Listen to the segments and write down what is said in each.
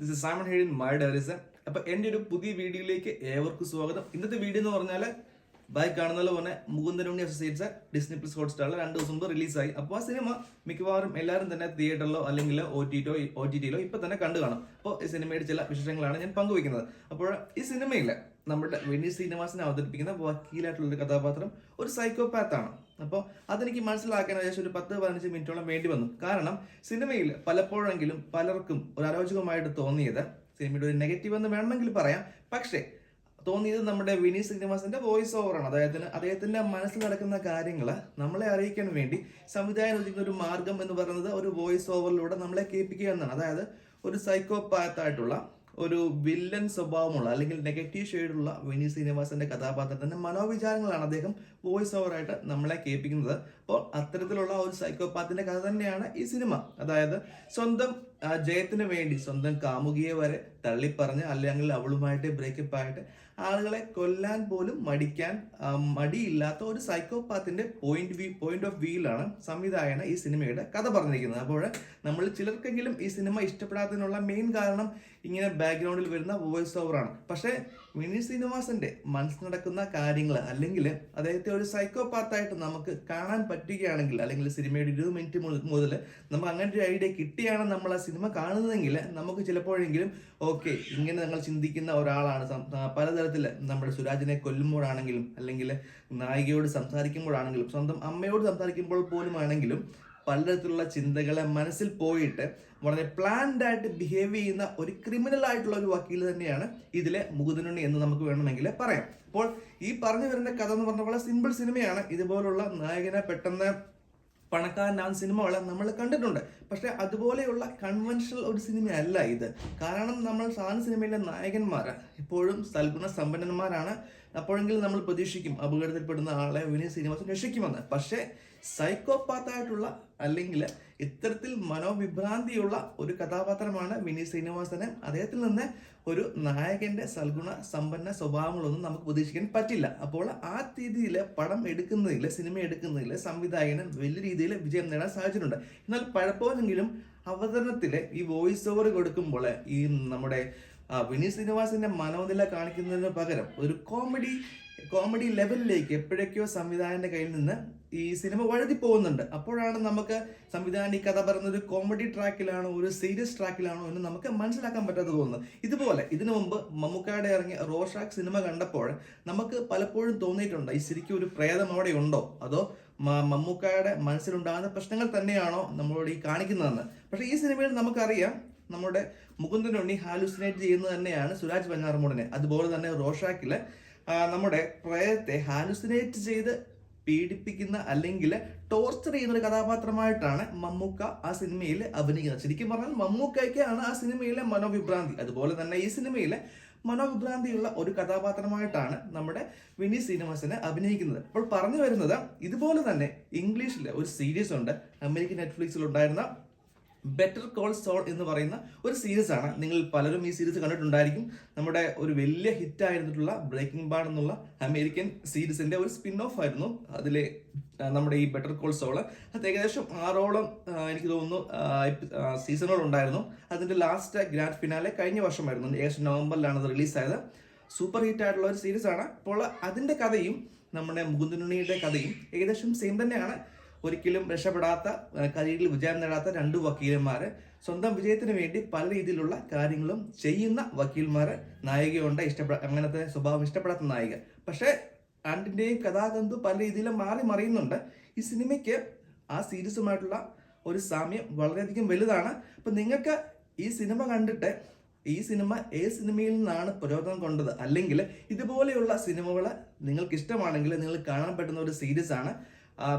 This is Simon heading my diaries അപ്പൊ എന്റെ ഒരു പുതിയ വീഡിയോയിലേക്ക് ഏവർക്കും സ്വാഗതം. ഇന്നത്തെ വീഡിയോ എന്ന് പറഞ്ഞാൽ ബൈ കാണുന്ന പോലെ മുകുന്ദനുണ്ണി അസോസിയേറ്റ്സ് ഡിസ്നി പ്ലസ് ഹോട്ട്സ്റ്റാറിൽ രണ്ട് ദിവസം മുമ്പ് റിലീസായി അപ്പോൾ ആ സിനിമ മിക്കവാറും എല്ലാവരും തന്നെ തിയേറ്ററിലോ അല്ലെങ്കിൽ ഒ ടി ടിയോ ഒ ടി ടിയിലോ ഇപ്പൊ തന്നെ കണ്ടു കാണും. അപ്പോൾ ഈ സിനിമയുടെ ചില വിശേഷങ്ങളാണ് ഞാൻ പങ്കുവയ്ക്കുന്നത്. അപ്പോൾ ഈ സിനിമയിൽ നമ്മുടെ വെണി ശ്രീനിവാസനെ അവതരിപ്പിക്കുന്ന വക്കീലായിട്ടുള്ള ഒരു കഥാപാത്രം ഒരു സൈക്കോപാത്ത് ആണ്. അപ്പോൾ അതെനിക്ക് മനസ്സിലാക്കാൻ ഏകദേശം ഒരു പത്ത് പതിനഞ്ച് മിനിറ്റോളം വേണ്ടി വന്നു. കാരണം സിനിമയിൽ പലപ്പോഴെങ്കിലും പലർക്കും ഒരു അരോചകമായിട്ട് തോന്നിയത് സിനിമയുടെ ഒരു നെഗറ്റീവ് എന്ന് വേണമെങ്കിൽ പറയാം. പക്ഷേ തോന്നിയത് നമ്മുടെ വിനീത് ശ്രീനിവാസിന്റെ വോയിസ് ഓവറാണ് അതായത് അദ്ദേഹത്തിന്റെ മനസ്സിൽ നടക്കുന്ന കാര്യങ്ങൾ നമ്മളെ അറിയിക്കാൻ വേണ്ടി സംവിധായകൻ ഒരുക്കുന്ന ഒരു മാർഗം എന്ന് പറയുന്നത് ഒരു വോയിസ് ഓവറിലൂടെ നമ്മളെ കേൾപ്പിക്കുക എന്നാണ് അതായത് ഒരു സൈക്കോപാത്ത് ആയിട്ടുള്ള ഒരു വില്ലൻ സ്വഭാവമുള്ള അല്ലെങ്കിൽ നെഗറ്റീവ് ഷെയ്ഡുള്ള വിനീത് ശ്രീനിവാസന്റെ കഥാപാത്രത്തിന്റെ മനോവിചാരങ്ങളാണ് അദ്ദേഹം വോയിസ് ഓവറായിട്ട് നമ്മളെ കേൾപ്പിക്കുന്നത്. അപ്പോൾ അത്തരത്തിലുള്ള ഒരു സൈക്കോപാത്തിന്റെ കഥ തന്നെയാണ് ഈ സിനിമ അതായത് സ്വന്തം ആ, ജയത്തിന് വേണ്ടി സ്വന്തം കാമുകിയെ വരെ തള്ളിപ്പറഞ്ഞ് അല്ലെങ്കിൽ അവളുമായിട്ട് ബ്രേക്കപ്പ് ആയിട്ട് ആളുകളെ കൊല്ലാൻ പോലും മടിക്കാൻ മടിയില്ലാത്ത ഒരു സൈക്കോപാത്തിന്റെ പോയിന്റ് വ്യൂ പോയിന്റ് ഓഫ് വ്യൂയിലാണ് സംവിധായകന് ഈ സിനിമയുടെ കഥ പറഞ്ഞിരിക്കുന്നത്. അപ്പോൾ നമ്മൾ ചിലർക്കെങ്കിലും ഈ സിനിമ ഇഷ്ടപ്പെടാത്തതിനുള്ള മെയിൻ കാരണം ഇങ്ങനെ ബാക്ക്ഗ്രൗണ്ടിൽ വരുന്ന വോയിസ് ഓവറാണ് പക്ഷേ വിനീത് ശ്രീനിവാസന്റെ മനസ്സിൽ നടക്കുന്ന കാര്യങ്ങൾ അല്ലെങ്കിൽ അദ്ദേഹത്തെ ഒരു സൈക്കോപാത്തായിട്ട് നമുക്ക് കാണാൻ പറ്റുകയാണെങ്കിൽ അല്ലെങ്കിൽ സിനിമയുടെ ഇരുപത് മിനിറ്റ് മുതൽ നമുക്ക് അങ്ങനെ ഒരു ഐഡിയ കിട്ടിയാണ് നമ്മൾ ആ സിനിമ കാണുന്നതെങ്കിൽ നമുക്ക് ചിലപ്പോഴെങ്കിലും ഓക്കെ ഇങ്ങനെ നിങ്ങൾ ചിന്തിക്കുന്ന ഒരാളാണ്. പലതരത്തിൽ നമ്മുടെ സുരാജിനെ കൊല്ലുമ്പോഴാണെങ്കിലും അല്ലെങ്കിൽ നായികയോട് സംസാരിക്കുമ്പോഴാണെങ്കിലും സ്വന്തം അമ്മയോട് സംസാരിക്കുമ്പോൾ പോലും ആണെങ്കിലും പലതരത്തിലുള്ള ചിന്തകളെ മനസ്സിൽ പോയിട്ട് വളരെ പ്ലാൻഡ് ആയിട്ട് ബിഹേവ് ചെയ്യുന്ന ഒരു ക്രിമിനൽ ആയിട്ടുള്ള ഒരു വക്കീൽ തന്നെയാണ് ഇതിലെ മുകുന്ദനുണ്ണി എന്ന് നമുക്ക് വേണമെങ്കിൽ പറയാം. അപ്പോൾ ഈ പറഞ്ഞു വരുന്ന കഥ എന്ന് പറഞ്ഞ പോലെ സിമ്പിൾ സിനിമയാണ് ഇതുപോലുള്ള നായകനെ പെട്ടെന്ന് പണക്കാരനാണ് സിനിമകളെ നമ്മൾ കണ്ടിട്ടുണ്ട്. പക്ഷെ അതുപോലെയുള്ള കൺവെൻഷണൽ ഒരു സിനിമയല്ല ഇത്. കാരണം നമ്മൾ സാധാരണ സിനിമയിലെ നായകന്മാർ ഇപ്പോഴും സൽഗുണ സമ്പന്നന്മാരാണ്. അപ്പോഴെങ്കിലും നമ്മൾ പ്രതീക്ഷിക്കും അപകടത്തിൽപ്പെടുന്ന ആളെ വിനീത് ശ്രീനിവാസൻ രക്ഷിക്കുമെന്ന്. പക്ഷേ സൈക്കോപാത്തായിട്ടുള്ള അല്ലെങ്കിൽ ഇത്തരത്തിൽ മനോവിഭ്രാന്തിയുള്ള ഒരു കഥാപാത്രമാണ് മിനി ശ്രീനിവാസന്. അദ്ദേഹത്തിൽ നിന്ന് ഒരു നായകന്റെ സൽഗുണ സമ്പന്ന സ്വഭാവങ്ങളൊന്നും നമുക്ക് പ്രതീക്ഷിക്കാൻ പറ്റില്ല. അപ്പോൾ ആ രീതിയിൽ പടം എടുക്കുന്നതിൽ സിനിമ എടുക്കുന്നതിൽ സംവിധായകന് വലിയ രീതിയിൽ വിജയം നേടാൻ സാധിച്ചിട്ടുണ്ട്. എന്നാൽ പലപ്പോഴെങ്കിലും അവതരണത്തിൽ ഈ വോയിസ് ഓവർ കൊടുക്കുമ്പോൾ ഈ നമ്മുടെ വിനീത് ശ്രീനിവാസിന്റെ മനോനില കാണിക്കുന്നതിന് പകരം ഒരു കോമഡി കോമഡി ലെവലിലേക്ക് എപ്പോഴൊക്കെയോ സംവിധായകന്റെ കയ്യിൽ നിന്ന് ഈ സിനിമ വഴുതി പോകുന്നുണ്ട്. അപ്പോഴാണ് നമുക്ക് സംവിധാനം ഈ കഥ പറയുന്നത് കോമഡി ട്രാക്കിലാണോ ഒരു സീരിയസ് ട്രാക്കിലാണോ എന്ന് നമുക്ക് മനസ്സിലാക്കാൻ പറ്റാതെ തോന്നുന്നത് ഇതുപോലെ ഇതിനു മുമ്പ് മമ്മൂക്കാടെ ഇറങ്ങിയ റോഷാക്ക് സിനിമ കണ്ടപ്പോൾ നമുക്ക് പലപ്പോഴും തോന്നിയിട്ടുണ്ട് ഈ ശരിക്കും ഒരു പ്രേതം അവിടെ ഉണ്ടോ? അതോ മമ്മൂക്കായുടെ മനസ്സിലുണ്ടാകുന്ന പ്രശ്നങ്ങൾ തന്നെയാണോ നമ്മളോട് ഈ കാണിക്കുന്നതെന്ന്? പക്ഷേ ഈ സിനിമയിൽ നമുക്കറിയാം നമ്മുടെ മുകുന്ദനുണ്ണി ഹാലുസിനേറ്റ് ചെയ്യുന്നത് തന്നെയാണ് സുരാജ് വെഞ്ഞാറമൂടിനെ അതുപോലെ തന്നെ റോഷാക്കിൽ നമ്മുടെ പ്രേതത്തെ ഹാലുസിനേറ്റ് ചെയ്ത് പീഡിപ്പിക്കുന്ന അല്ലെങ്കിൽ ടോർച്ചർ ചെയ്യുന്ന ഒരു കഥാപാത്രമായിട്ടാണ് മമ്മൂക്ക ആ സിനിമയിൽ അഭിനയിക്കുന്നത്. ശരിക്കും പറഞ്ഞാൽ മമ്മൂക്കയ്ക്കാണ് ആ സിനിമയിലെ മനോവിഭ്രാന്തി. അതുപോലെ തന്നെ ഈ സിനിമയിലെ മനോവിഭ്രാന്തിയുള്ള ഒരു കഥാപാത്രമായിട്ടാണ് നമ്മുടെ വിനി ശ്രീനിവാസനെ അഭിനയിക്കുന്നത്. അപ്പോൾ പറഞ്ഞു വരുന്നത് ഇതുപോലെ തന്നെ ഇംഗ്ലീഷിലെ ഒരു സീരീസ് ഉണ്ട്. അമേരിക്കൻ നെറ്റ്ഫ്ലിക്സിൽ ഉണ്ടായിരുന്ന ബെറ്റർ കോൾ സോൾ എന്ന് പറയുന്ന ഒരു സീരീസ് ആണ്. നിങ്ങൾ പലരും ഈ സീരീസ് കണ്ടിട്ടുണ്ടായിരിക്കും. നമ്മുടെ ഒരു വലിയ ഹിറ്റ് ആയിരുന്നിട്ടുള്ള ബ്രേക്കിംഗ് ബാഡ് എന്നുള്ള അമേരിക്കൻ സീരീസിന്റെ ഒരു സ്പിൻ ഓഫ് ആയിരുന്നു. അതിലെ നമ്മുടെ ഈ ബെറ്റർ കോൾ സോൾ അത് ഏകദേശം ആറോളം എനിക്ക് തോന്നുന്നു സീസണുകൾ ഉണ്ടായിരുന്നു. അതിന്റെ ലാസ്റ്റ് ഗ്രാൻഡ് ഫിനാലെ കഴിഞ്ഞ വർഷമായിരുന്നു. ഏകദേശം നവംബറിലാണ് അത് റിലീസായത് സൂപ്പർ ഹിറ്റ് ആയിട്ടുള്ള ഒരു സീരീസ് ആണ്. അപ്പോൾ അതിന്റെ കഥയും നമ്മുടെ മുകുന്ദനുണ്ണിയുടെ കഥയും ഏകദേശം സെയിം തന്നെയാണ്. ഒരിക്കലും രക്ഷപ്പെടാത്ത കരിയറിൽ വിജയം നേടാത്ത രണ്ട് വക്കീലന്മാര് സ്വന്തം വിജയത്തിന് വേണ്ടി പല രീതിയിലുള്ള കാര്യങ്ങളും ചെയ്യുന്ന വക്കീൽമാരെ നായികയുണ്ട്. ഇഷ്ടപ്പെടാ അങ്ങനത്തെ സ്വഭാവം ഇഷ്ടപ്പെടാത്ത നായിക. പക്ഷേ ആന്റിന്റെയും കഥാതന്തു പല രീതിയിലും മാറി മറിയുന്നുണ്ട്. ഈ സിനിമയ്ക്ക് ആ സീരീസുമായിട്ടുള്ള ഒരു സാമ്യം വളരെയധികം വലുതാണ്. അപ്പം നിങ്ങൾക്ക് ഈ സിനിമ കണ്ടിട്ട് ഈ സിനിമ ഏത് സിനിമയിൽ നിന്നാണ് പുരോഗമനം കൊണ്ടത്? അല്ലെങ്കിൽ ഇതുപോലെയുള്ള സിനിമകൾ നിങ്ങൾക്ക് ഇഷ്ടമാണെങ്കിൽ നിങ്ങൾ കാണാൻ പറ്റുന്ന ഒരു സീരീസ് ആണ്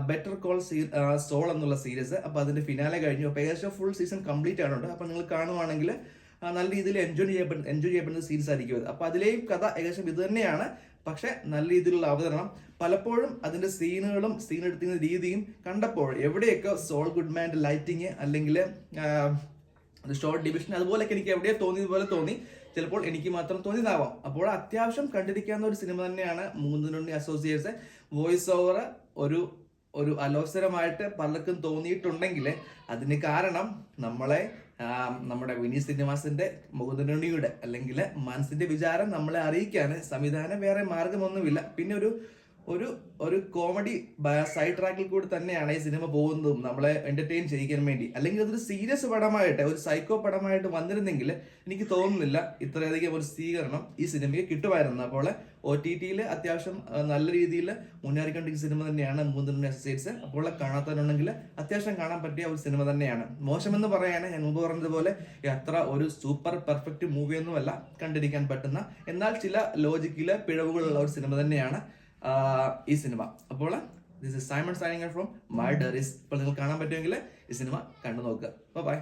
ബെറ്റർ കോൾ സോൾ എന്നുള്ള സീരീസ് അപ്പോൾ അതിന്റെ ഫിനാലെ കഴിഞ്ഞു. അപ്പോൾ ഏകദേശം ഫുൾ സീസൺ കംപ്ലീറ്റ് ആണുണ്ട് അപ്പോൾ നിങ്ങൾ കാണുവാണെങ്കിൽ നല്ല രീതിയിൽ എൻജോയ് ചെയ്യപ്പെടുന്ന എൻജോയ് ചെയ്യപ്പെടുന്ന സീരീസ് ആയിരിക്കും അത്. അപ്പോൾ അതിലെയും കഥ ഏകദേശം ഇത് തന്നെയാണ്. പക്ഷെ നല്ല രീതിയിലുള്ള അവതരണം. പലപ്പോഴും അതിന്റെ സീനുകളും സീൻ എടുക്കുന്ന രീതിയും കണ്ടപ്പോൾ എവിടെയൊക്കെ സോൾ ഗുഡ്മാന്റെ ലൈറ്റിങ് അല്ലെങ്കിൽ ഷോർട്ട് ഡിവിഷൻ അതുപോലെയൊക്കെ എനിക്ക് എവിടെയോ തോന്നിയതുപോലെ തോന്നി. ചിലപ്പോൾ എനിക്ക് മാത്രം തോന്നിയതാവാം. അപ്പോൾ അത്യാവശ്യം കണ്ടിരിക്കാവുന്ന ഒരു സിനിമ തന്നെയാണ് മൂന്നിനുണ്ണി അസോസിയേറ്റ്സ് വോയിസ് ഓവർ ഒരു ഒരു അലോസരമായിട്ട് പലർക്കും തോന്നിയിട്ടുണ്ടെങ്കിൽ അതിന് കാരണം നമ്മളെ നമ്മുടെ വിനീത് ശ്രീനിവാസിന്റെ മുകുന്ദനുണിയുടെ അല്ലെങ്കിൽ മനസ്സിന്റെ വിചാരം നമ്മളെ അറിയിക്കാൻ സംവിധാനം വേറെ മാർഗമൊന്നുമില്ല പിന്നെ ഒരു ഒരു ഒരു കോമഡി സൈഡ് ട്രാക്കിൽ കൂടി തന്നെയാണ് ഈ സിനിമ പോകുന്നതും നമ്മളെ എന്റർടൈൻ ചെയ്യിക്കാൻ വേണ്ടി. അല്ലെങ്കിൽ അതൊരു സീരിയസ് പടമായിട്ട് ഒരു സൈക്കോ പടമായിട്ട് വന്നിരുന്നെങ്കിൽ എനിക്ക് തോന്നുന്നില്ല ഇത്രയധികം ഒരു സ്വീകരണം ഈ സിനിമയ്ക്ക് കിട്ടുമായിരുന്നു. അപ്പോൾ ഒ ടി ടിയിൽ അത്യാവശ്യം നല്ല രീതിയിൽ മുന്നേറിക്കൊണ്ടിരിക്കുന്ന സിനിമ തന്നെയാണ് മൂന്ന് അസോസിയേറ്റ്സ് അപ്പോൾ കാണാത്തവരുണ്ടെങ്കിൽ അത്യാവശ്യം കാണാൻ പറ്റിയ ഒരു സിനിമ തന്നെയാണ്. മോശമെന്ന് പറയാൻ ഞാൻ മുമ്പ് പറഞ്ഞതുപോലെ അത്ര ഒരു സൂപ്പർ പെർഫെക്റ്റ് മൂവിയൊന്നുമല്ല കണ്ടിരിക്കാൻ പറ്റുന്ന എന്നാൽ ചില ലോജിക്കിലെ പിഴവുകളുള്ള ഒരു സിനിമ തന്നെയാണ്. ഈ സിനിമ. അപ്പോൾ this is Simon signing from my diaries ഇപ്പോൾ നിങ്ങൾ കാണാൻ പറ്റുമെങ്കിൽ ഈ സിനിമ കണ്ടു നോക്കുക. ബൈ